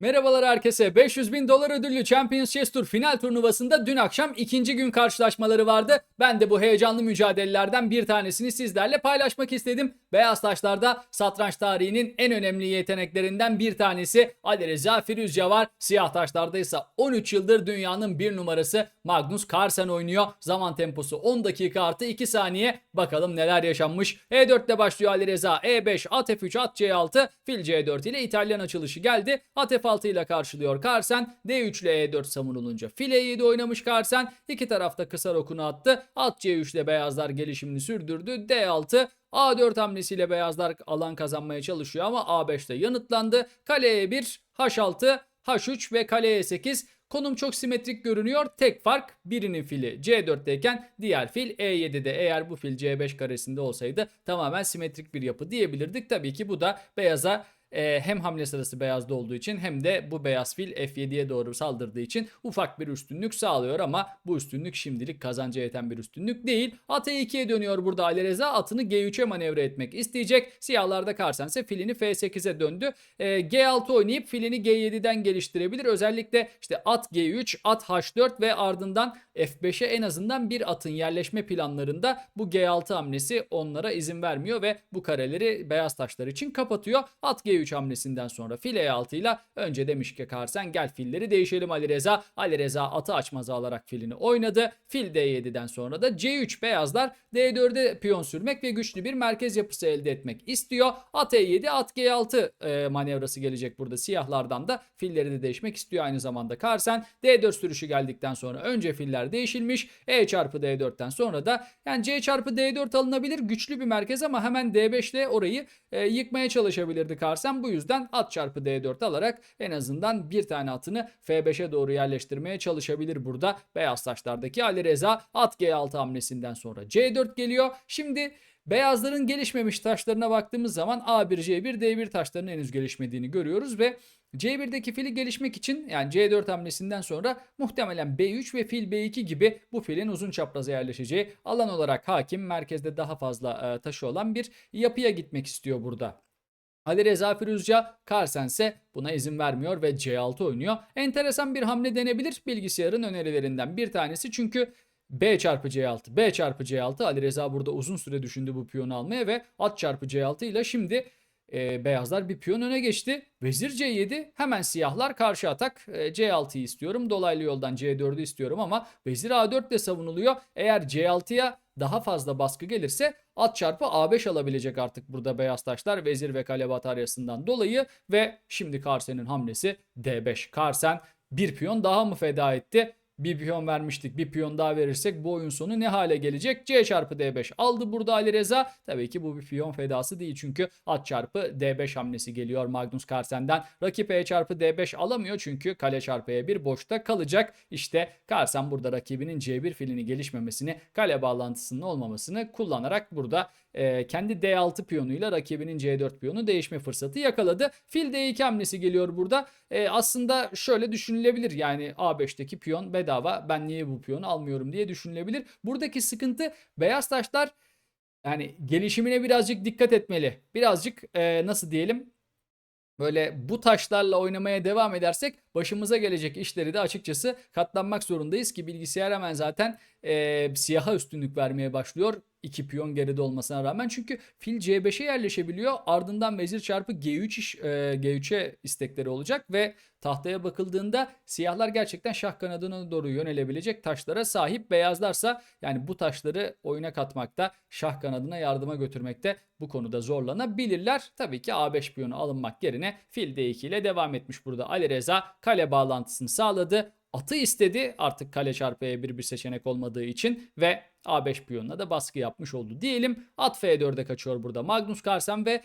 Merhabalar herkese. 500 bin dolar ödüllü Champions Chess Tour final turnuvasında dün akşam ikinci gün karşılaşmaları vardı. Ben de bu heyecanlı mücadelelerden bir tanesini sizlerle paylaşmak istedim. Beyaz taşlarda satranç tarihinin en önemli yeteneklerinden bir tanesi Ali Reza Firuzca var. Siyah taşlarda ise 13 yıldır dünyanın bir numarası Magnus Carlsen oynuyor. Zaman temposu 10 dakika artı 2 saniye. Bakalım neler yaşanmış. E4'te başlıyor Ali Reza. E5, at F3, at C6, fil C4 ile İtalyan açılışı geldi. At F6 ile karşılıyor Carlsen. D3 ile E4 savunulunca fil E7 oynamış Carlsen. İki tarafta kısa rokunu attı. At C3 ile beyazlar gelişimini sürdürdü. D6 A4 hamlesiyle beyazlar alan kazanmaya çalışıyor ama A5'te yanıtlandı. Kale E1, H6, H3 ve kale E8 Konum çok simetrik görünüyor. Tek fark birinin fili C4'teyken diğer fil E7'de. Eğer bu fil C5 karesinde olsaydı tamamen simetrik bir yapı diyebilirdik. Tabii ki bu da beyaza e, hem hamle sırası beyazda olduğu için hem de bu beyaz fil F7'ye doğru saldırdığı için ufak bir üstünlük sağlıyor ama bu üstünlük şimdilik kazanca yeten bir üstünlük değil. At E2'ye dönüyor burada Ali Reza. Atını G3'e manevra etmek isteyecek. Siyahlarda Karsen ise filini F8'e döndü. E, G6 oynayıp filini G7'den geliştirebilir. Özellikle işte at G3, at H4 ve ardından F5'e en azından bir atın yerleşme planlarında bu G6 hamlesi onlara izin vermiyor ve bu kareleri beyaz taşlar için kapatıyor. At G3 hamlesinden sonra fil E6 ile önce demiş ki Karsen gel filleri değişelim Ali Reza. Ali Reza atı açmazı alarak filini oynadı. Fil D7'den sonra da C3 beyazlar D4'e piyon sürmek ve güçlü bir merkez yapısı elde etmek istiyor. At E7 at G6 e, manevrası gelecek burada siyahlardan da filleri de değişmek istiyor aynı zamanda Karsen. D4 sürüşü geldikten sonra önce filler değişilmiş. E çarpı D4'ten sonra da yani C çarpı D4 alınabilir güçlü bir merkez ama hemen D5 ile orayı e, yıkmaya çalışabilirdi Karsen. Bu yüzden at çarpı D4 alarak en azından bir tane atını F5'e doğru yerleştirmeye çalışabilir burada. Beyaz taşlardaki Ali Reza at G6 hamlesinden sonra C4 geliyor. Şimdi Beyazların gelişmemiş taşlarına baktığımız zaman A1, C1, D1 taşlarının henüz gelişmediğini görüyoruz ve C1'deki fili gelişmek için yani C4 hamlesinden sonra muhtemelen B3 ve fil B2 gibi bu filin uzun çapraza yerleşeceği alan olarak hakim merkezde daha fazla e, taşı olan bir yapıya gitmek istiyor burada. Ali Reza Firuzca Carlsen ise buna izin vermiyor ve C6 oynuyor. Enteresan bir hamle denebilir bilgisayarın önerilerinden bir tanesi çünkü B çarpı C6, B çarpı C6 Ali Reza burada uzun süre düşündü bu piyonu almaya ve at çarpı C6 ile şimdi e, beyazlar bir piyon öne geçti. Vezir C7 hemen siyahlar karşı atak e, C6'yı istiyorum. Dolaylı yoldan C4'ü istiyorum ama vezir A4 de savunuluyor. Eğer C6'ya daha fazla baskı gelirse at çarpı A5 alabilecek artık burada beyaz taşlar vezir ve kale bataryasından dolayı ve şimdi Karsen'in hamlesi D5. Karsen bir piyon daha mı feda etti? Bir piyon vermiştik. Bir piyon daha verirsek bu oyun sonu ne hale gelecek? C çarpı D5 aldı burada Ali Reza. Tabii ki bu bir piyon fedası değil çünkü at çarpı D5 hamlesi geliyor Magnus Carlsen'den. Rakip E çarpı D5 alamıyor çünkü kale çarpı E1 boşta kalacak. İşte Carlsen burada rakibinin C1 filini gelişmemesini, kale bağlantısının olmamasını kullanarak burada e, kendi D6 piyonuyla rakibinin C4 piyonu değişme fırsatı yakaladı. Fil D2 hamlesi geliyor burada. E, aslında şöyle düşünülebilir yani A5'teki piyon bedava ben niye bu piyonu almıyorum diye düşünülebilir. Buradaki sıkıntı beyaz taşlar yani gelişimine birazcık dikkat etmeli. Birazcık e, nasıl diyelim böyle bu taşlarla oynamaya devam edersek başımıza gelecek işleri de açıkçası katlanmak zorundayız ki bilgisayar hemen zaten e, siyaha üstünlük vermeye başlıyor. İki piyon geride olmasına rağmen çünkü fil C5'e yerleşebiliyor. Ardından vezir çarpı G3 iş, e, G3'e istekleri olacak ve tahtaya bakıldığında siyahlar gerçekten şah kanadına doğru yönelebilecek taşlara sahip. Beyazlarsa yani bu taşları oyuna katmakta, şah kanadına yardıma götürmekte bu konuda zorlanabilirler. Tabii ki A5 piyonu alınmak yerine fil D2 ile devam etmiş burada Ali Reza kale bağlantısını sağladı. Atı istedi artık kale çarpı E1 bir seçenek olmadığı için ve A5 piyonuna da baskı yapmış oldu diyelim. At F4'e kaçıyor burada Magnus Carlsen ve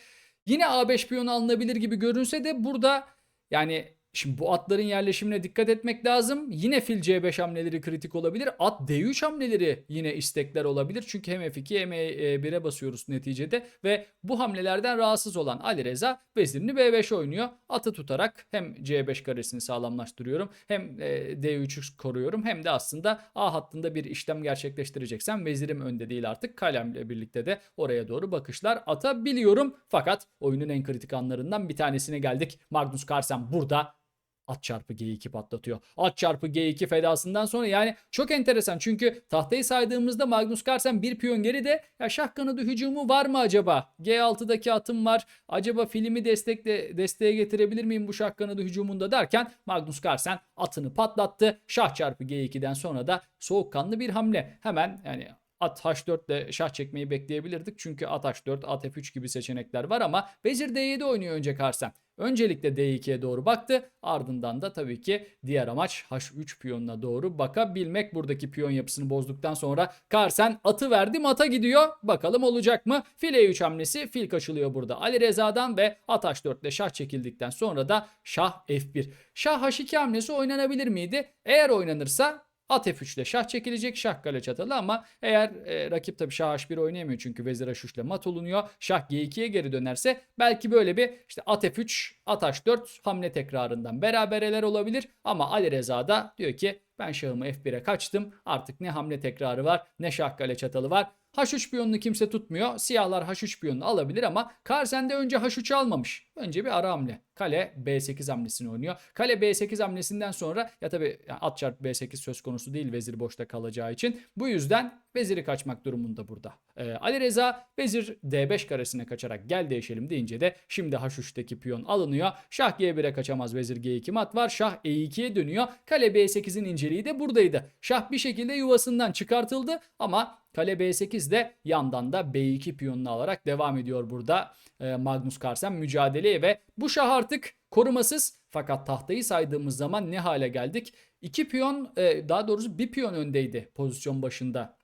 yine A5 piyonu alınabilir gibi görünse de burada yani Şimdi bu atların yerleşimine dikkat etmek lazım. Yine fil C5 hamleleri kritik olabilir. At D3 hamleleri yine istekler olabilir. Çünkü hem F2 hem E1'e basıyoruz neticede. Ve bu hamlelerden rahatsız olan Ali Reza vezirini B5 oynuyor. Atı tutarak hem C5 karesini sağlamlaştırıyorum. Hem e, D3'ü koruyorum. Hem de aslında A hattında bir işlem gerçekleştireceksem vezirim önde değil artık. Kalemle birlikte de oraya doğru bakışlar atabiliyorum. Fakat oyunun en kritik anlarından bir tanesine geldik. Magnus Carlsen burada at çarpı G2 patlatıyor. At çarpı G2 fedasından sonra yani çok enteresan çünkü tahtayı saydığımızda Magnus Carlsen bir piyon geride. Ya şah kanadı hücumu var mı acaba? G6'daki atım var. Acaba filmi destekle desteğe getirebilir miyim bu şah kanadı hücumunda derken Magnus Carlsen atını patlattı. Şah çarpı G2'den sonra da soğukkanlı bir hamle. Hemen yani At H4 ile şah çekmeyi bekleyebilirdik. Çünkü at H4, at F3 gibi seçenekler var ama Vezir D7 oynuyor önce Carlsen. Öncelikle D2'ye doğru baktı. Ardından da tabii ki diğer amaç H3 piyonuna doğru bakabilmek. Buradaki piyon yapısını bozduktan sonra Carlsen atı verdi mata gidiyor. Bakalım olacak mı? Fil E3 hamlesi fil kaçılıyor burada. Ali Reza'dan ve at H4 ile şah çekildikten sonra da şah F1. Şah H2 hamlesi oynanabilir miydi? Eğer oynanırsa At F3 ile şah çekilecek şah kale çatalı ama eğer e, rakip tabii şah H1 oynayamıyor çünkü vezir H3 ile mat olunuyor. Şah G2'ye geri dönerse belki böyle bir işte at F3 at H4 hamle tekrarından berabereler olabilir ama Ali Reza da diyor ki ben şahımı F1'e kaçtım artık ne hamle tekrarı var ne şah kale çatalı var. H3 piyonunu kimse tutmuyor. Siyahlar H3 piyonunu alabilir ama Carlsen de önce H3 almamış. Önce bir ara hamle. Kale B8 hamlesini oynuyor. Kale B8 hamlesinden sonra ya tabi at çarpı B8 söz konusu değil vezir boşta kalacağı için. Bu yüzden veziri kaçmak durumunda burada. Ee, Ali Reza vezir D5 karesine kaçarak gel değişelim deyince de şimdi H3'teki piyon alınıyor. Şah G1'e kaçamaz vezir G2 mat var. Şah E2'ye dönüyor. Kale B8'in inceliği de buradaydı. Şah bir şekilde yuvasından çıkartıldı ama Kale B8 de yandan da B2 piyonunu alarak devam ediyor burada e, Magnus Carlsen mücadeleye ve bu şah artık korumasız fakat tahtayı saydığımız zaman ne hale geldik? İki piyon e, daha doğrusu bir piyon öndeydi pozisyon başında.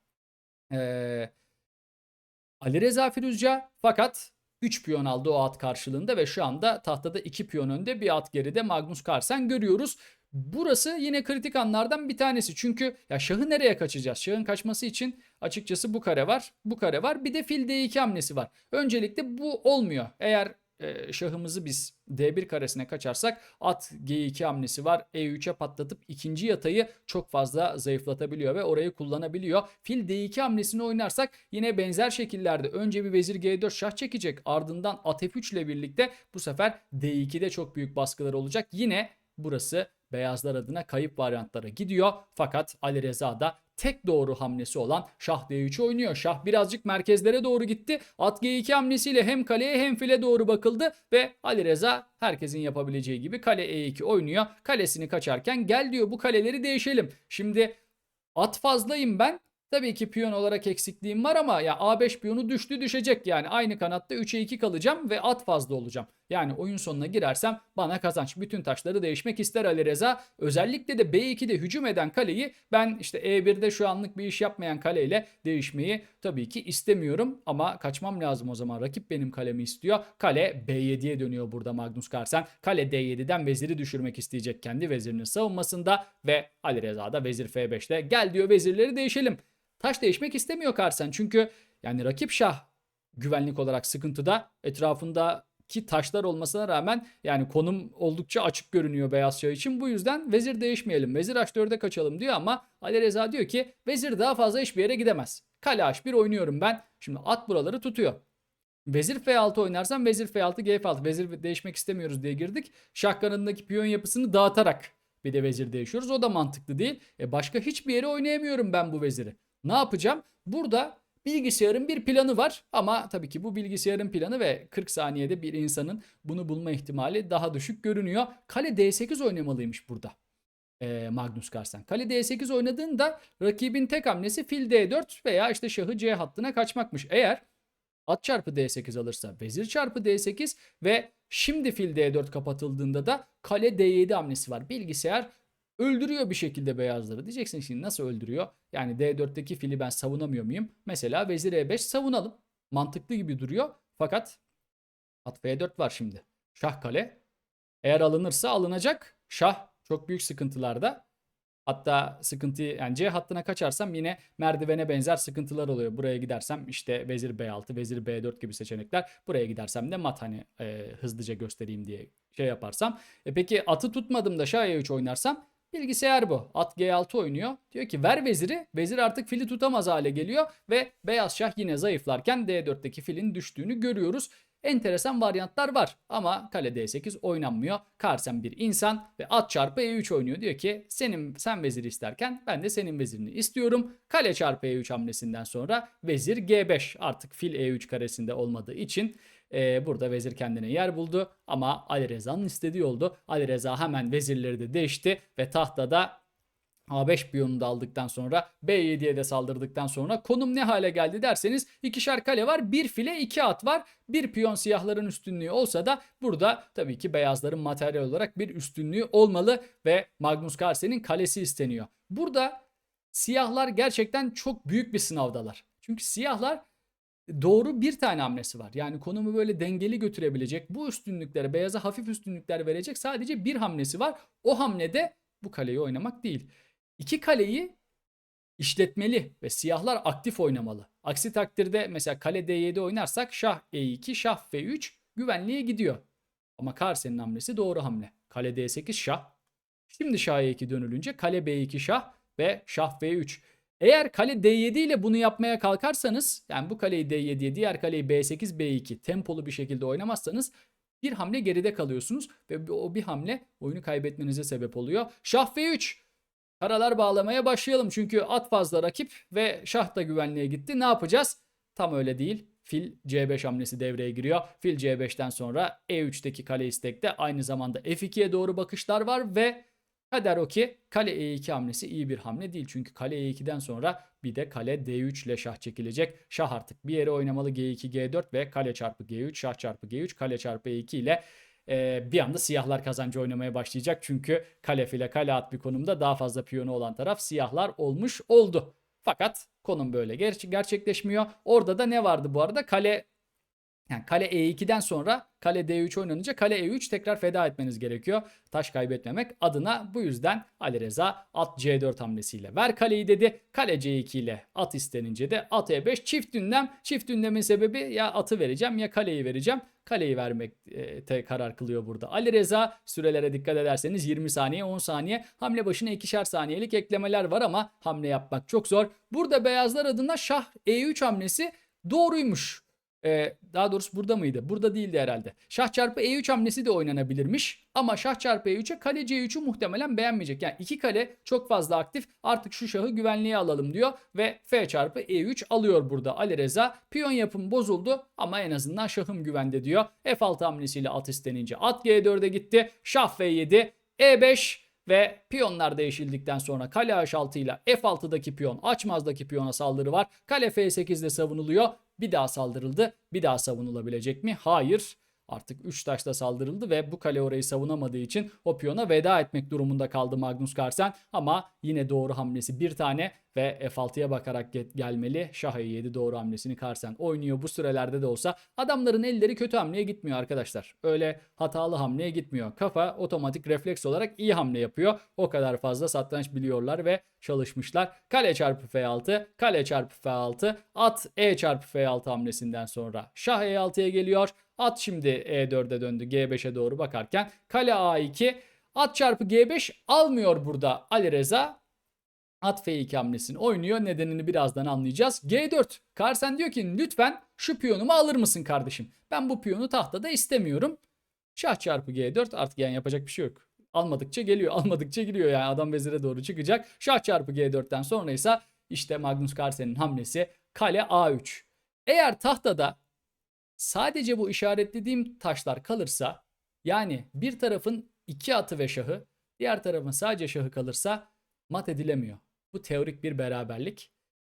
E, Ali Reza Firuzca fakat 3 piyon aldı o at karşılığında ve şu anda tahtada 2 piyon önde bir at geride Magnus Carlsen görüyoruz. Burası yine kritik anlardan bir tanesi. Çünkü ya şahı nereye kaçacağız? Şahın kaçması için açıkçası bu kare var. Bu kare var. Bir de fil D2 hamlesi var. Öncelikle bu olmuyor. Eğer e, şahımızı biz D1 karesine kaçarsak at G2 hamlesi var. E3'e patlatıp ikinci yatayı çok fazla zayıflatabiliyor ve orayı kullanabiliyor. Fil D2 hamlesini oynarsak yine benzer şekillerde önce bir vezir G4 şah çekecek. Ardından at F3 ile birlikte bu sefer D2'de çok büyük baskılar olacak. Yine burası beyazlar adına kayıp varyantlara gidiyor. Fakat Ali Reza da tek doğru hamlesi olan şah D3 oynuyor. Şah birazcık merkezlere doğru gitti. At G2 hamlesiyle hem kaleye hem file doğru bakıldı ve Ali Reza herkesin yapabileceği gibi kale E2 oynuyor. Kalesini kaçarken gel diyor bu kaleleri değişelim. Şimdi at fazlayım ben. Tabii ki piyon olarak eksikliğim var ama ya A5 piyonu düştü düşecek yani aynı kanatta 3'e 2 kalacağım ve at fazla olacağım. Yani oyun sonuna girersem bana kazanç. Bütün taşları değişmek ister Ali Reza. Özellikle de B2'de hücum eden kaleyi ben işte E1'de şu anlık bir iş yapmayan kaleyle değişmeyi tabii ki istemiyorum. Ama kaçmam lazım o zaman. Rakip benim kalemi istiyor. Kale B7'ye dönüyor burada Magnus Carlsen. Kale D7'den veziri düşürmek isteyecek kendi vezirinin savunmasında ve Ali Reza da vezir F5'te gel diyor vezirleri değişelim. Taş değişmek istemiyor Carlsen çünkü yani rakip şah güvenlik olarak sıkıntıda. Etrafında ki taşlar olmasına rağmen yani konum oldukça açık görünüyor beyaz şah için. Bu yüzden vezir değişmeyelim. Vezir h4'e kaçalım diyor ama Ali Reza diyor ki vezir daha fazla hiçbir yere gidemez. Kale h1 oynuyorum ben. Şimdi at buraları tutuyor. Vezir F6 oynarsam vezir F6 G6 vezir değişmek istemiyoruz diye girdik. Şah kanadındaki piyon yapısını dağıtarak bir de vezir değişiyoruz. O da mantıklı değil. E başka hiçbir yere oynayamıyorum ben bu veziri. Ne yapacağım? Burada bilgisayarın bir planı var ama tabii ki bu bilgisayarın planı ve 40 saniyede bir insanın bunu bulma ihtimali daha düşük görünüyor. Kale D8 oynamalıymış burada. Ee, Magnus Carlsen. Kale D8 oynadığında rakibin tek hamlesi fil D4 veya işte şahı C hattına kaçmakmış. Eğer at çarpı D8 alırsa vezir çarpı D8 ve şimdi fil D4 kapatıldığında da kale D7 hamlesi var. Bilgisayar öldürüyor bir şekilde beyazları. Diyeceksin şimdi nasıl öldürüyor? Yani D4'teki fili ben savunamıyor muyum? Mesela vezir E5 savunalım. Mantıklı gibi duruyor. Fakat at F4 var şimdi. Şah kale. Eğer alınırsa alınacak. Şah çok büyük sıkıntılarda. Hatta sıkıntı yani C hattına kaçarsam yine merdivene benzer sıkıntılar oluyor. Buraya gidersem işte vezir B6, vezir B4 gibi seçenekler. Buraya gidersem de mat hani e, hızlıca göstereyim diye şey yaparsam. E peki atı tutmadım da şah E3 oynarsam Bilgisayar bu. At G6 oynuyor. Diyor ki ver veziri. Vezir artık fili tutamaz hale geliyor ve beyaz şah yine zayıflarken D4'teki filin düştüğünü görüyoruz. enteresan varyantlar var. Ama kale D8 oynanmıyor. Karsen bir insan ve at çarpı E3 oynuyor. Diyor ki senin sen veziri isterken ben de senin vezirini istiyorum. Kale çarpı E3 hamlesinden sonra vezir G5 artık fil E3 karesinde olmadığı için ee, burada vezir kendine yer buldu ama Ali Reza'nın istediği oldu. Ali Reza hemen vezirleri de değişti ve tahtada A5 piyonunu da aldıktan sonra B7'ye de saldırdıktan sonra konum ne hale geldi derseniz ikişer kale var. Bir file iki at var. Bir piyon siyahların üstünlüğü olsa da burada tabii ki beyazların materyal olarak bir üstünlüğü olmalı ve Magnus Carlsen'in kalesi isteniyor. Burada siyahlar gerçekten çok büyük bir sınavdalar. Çünkü siyahlar doğru bir tane hamlesi var. Yani konumu böyle dengeli götürebilecek, bu üstünlüklere, beyaza hafif üstünlükler verecek sadece bir hamlesi var. O hamlede bu kaleyi oynamak değil. İki kaleyi işletmeli ve siyahlar aktif oynamalı. Aksi takdirde mesela kale D7 oynarsak şah E2, şah F3 güvenliğe gidiyor. Ama Carlsen'in hamlesi doğru hamle. Kale D8 şah. Şimdi şah E2 dönülünce kale B2 şah ve şah F3. Eğer kale D7 ile bunu yapmaya kalkarsanız yani bu kaleyi D7'ye diğer kaleyi B8 B2 tempolu bir şekilde oynamazsanız bir hamle geride kalıyorsunuz ve o bir hamle oyunu kaybetmenize sebep oluyor. Şah F3 Karalar bağlamaya başlayalım çünkü at fazla rakip ve şah da güvenliğe gitti. Ne yapacağız? Tam öyle değil. Fil C5 hamlesi devreye giriyor. Fil C5'ten sonra E3'teki kale istekte aynı zamanda F2'ye doğru bakışlar var ve kader o ki kale E2 hamlesi iyi bir hamle değil. Çünkü kale E2'den sonra bir de kale D3 ile şah çekilecek. Şah artık bir yere oynamalı G2 G4 ve kale çarpı G3 şah çarpı G3 kale çarpı E2 ile e, bir anda siyahlar kazancı oynamaya başlayacak. Çünkü kale file kale at bir konumda daha fazla piyonu olan taraf siyahlar olmuş oldu. Fakat konum böyle ger- gerçekleşmiyor. Orada da ne vardı bu arada? Kale yani kale E2'den sonra kale D3 oynanınca kale E3 tekrar feda etmeniz gerekiyor. Taş kaybetmemek adına bu yüzden Ali Reza at C4 hamlesiyle ver kaleyi dedi. Kale C2 ile at istenince de at E5 çift ünlem. Çift ünlemin sebebi ya atı vereceğim ya kaleyi vereceğim. Kaleyi vermekte karar kılıyor burada. Ali Reza sürelere dikkat ederseniz 20 saniye 10 saniye hamle başına ikişer saniyelik eklemeler var ama hamle yapmak çok zor. Burada beyazlar adına şah E3 hamlesi doğruymuş. Ee, daha doğrusu burada mıydı? Burada değildi herhalde. Şah çarpı E3 hamlesi de oynanabilirmiş. Ama şah çarpı E3'e kale C3'ü muhtemelen beğenmeyecek. Yani iki kale çok fazla aktif. Artık şu şahı güvenliğe alalım diyor. Ve F çarpı E3 alıyor burada Ali Reza. Piyon yapım bozuldu ama en azından şahım güvende diyor. F6 hamlesiyle at istenince at G4'e gitti. Şah F7, E5 ve piyonlar değişildikten sonra kale H6 ile F6'daki piyon açmazdaki piyona saldırı var. Kale F8 ile savunuluyor. Bir daha saldırıldı. Bir daha savunulabilecek mi? Hayır. Artık 3 taşla saldırıldı ve bu kale orayı savunamadığı için o piyona veda etmek durumunda kaldı Magnus Carlsen. Ama yine doğru hamlesi bir tane ve F6'ya bakarak gelmeli. Şah E7 doğru hamlesini Carlsen oynuyor. Bu sürelerde de olsa adamların elleri kötü hamleye gitmiyor arkadaşlar. Öyle hatalı hamleye gitmiyor. Kafa otomatik refleks olarak iyi hamle yapıyor. O kadar fazla satranç biliyorlar ve çalışmışlar. Kale çarpı F6, kale çarpı F6, at E çarpı F6 hamlesinden sonra Şah E6'ya geliyor. At şimdi E4'e döndü G5'e doğru bakarken. Kale A2. At çarpı G5 almıyor burada Ali Reza. At F2 hamlesini oynuyor. Nedenini birazdan anlayacağız. G4. Carlsen diyor ki lütfen şu piyonumu alır mısın kardeşim? Ben bu piyonu tahtada istemiyorum. Şah çarpı G4 artık yani yapacak bir şey yok. Almadıkça geliyor. Almadıkça giriyor yani adam vezire doğru çıkacak. Şah çarpı G4'ten sonra ise işte Magnus Carlsen'in hamlesi kale A3. Eğer tahtada sadece bu işaretlediğim taşlar kalırsa yani bir tarafın iki atı ve şahı diğer tarafın sadece şahı kalırsa mat edilemiyor. Bu teorik bir beraberlik.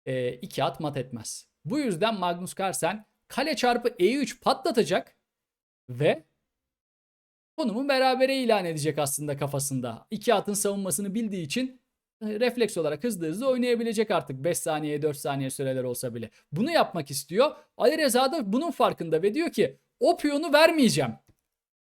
E, iki at mat etmez. Bu yüzden Magnus Carlsen kale çarpı E3 patlatacak ve konumu berabere ilan edecek aslında kafasında. İki atın savunmasını bildiği için refleks olarak hızlı hızlı oynayabilecek artık 5 saniye 4 saniye süreler olsa bile. Bunu yapmak istiyor. Ali Reza da bunun farkında ve diyor ki o piyonu vermeyeceğim.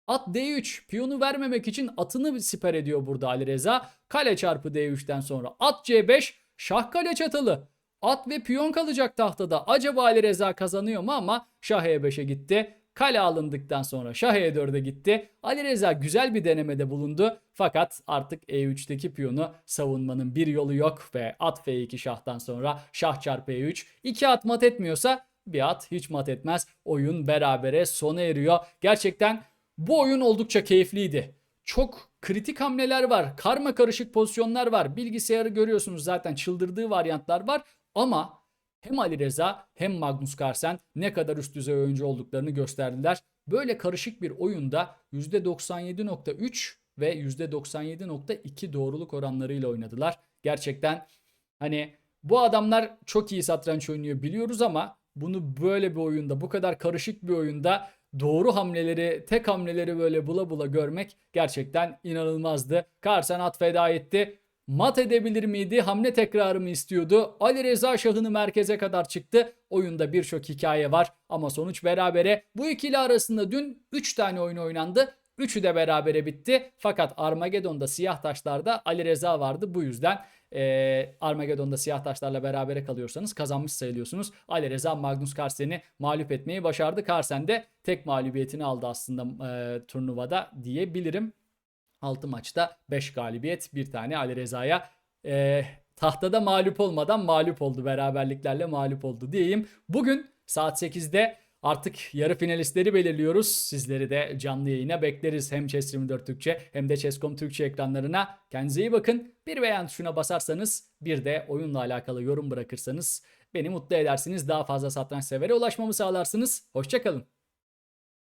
At D3 piyonu vermemek için atını siper ediyor burada Ali Reza. Kale çarpı D3'ten sonra at C5 şah kale çatalı. At ve piyon kalacak tahtada. Acaba Ali Reza kazanıyor mu ama şah E5'e gitti. Kale alındıktan sonra Şah E4'e gitti. Ali Reza güzel bir denemede bulundu. Fakat artık E3'teki piyonu savunmanın bir yolu yok ve at F2 şahtan sonra şah çarpı E3. 2 at mat etmiyorsa bir at hiç mat etmez. Oyun berabere sona eriyor. Gerçekten bu oyun oldukça keyifliydi. Çok kritik hamleler var. Karma karışık pozisyonlar var. Bilgisayarı görüyorsunuz zaten çıldırdığı varyantlar var. Ama hem Ali Reza hem Magnus Carlsen ne kadar üst düzey oyuncu olduklarını gösterdiler. Böyle karışık bir oyunda %97.3 ve %97.2 doğruluk oranlarıyla oynadılar. Gerçekten hani bu adamlar çok iyi satranç oynuyor biliyoruz ama bunu böyle bir oyunda bu kadar karışık bir oyunda doğru hamleleri tek hamleleri böyle bula bula görmek gerçekten inanılmazdı. Carlsen at feda etti. Mat edebilir miydi? Hamle tekrarı mı istiyordu? Ali Reza Şah'ını merkeze kadar çıktı. Oyunda birçok hikaye var ama sonuç berabere. Bu ikili arasında dün 3 tane oyun oynandı. Üçü de berabere bitti. Fakat Armageddon'da siyah taşlarda Ali Reza vardı. Bu yüzden e, Armageddon'da siyah taşlarla berabere kalıyorsanız kazanmış sayılıyorsunuz. Ali Reza Magnus Carlsen'i mağlup etmeyi başardı. Carlsen de tek mağlubiyetini aldı aslında e, turnuvada diyebilirim. 6 maçta 5 galibiyet bir tane Ali Reza'ya e, tahtada mağlup olmadan mağlup oldu. Beraberliklerle mağlup oldu diyeyim. Bugün saat 8'de artık yarı finalistleri belirliyoruz. Sizleri de canlı yayına bekleriz. Hem Chess24 Türkçe hem de Chess.com Türkçe ekranlarına. Kendinize iyi bakın. Bir beğen tuşuna basarsanız bir de oyunla alakalı yorum bırakırsanız beni mutlu edersiniz. Daha fazla satranç severe ulaşmamı sağlarsınız. Hoşçakalın.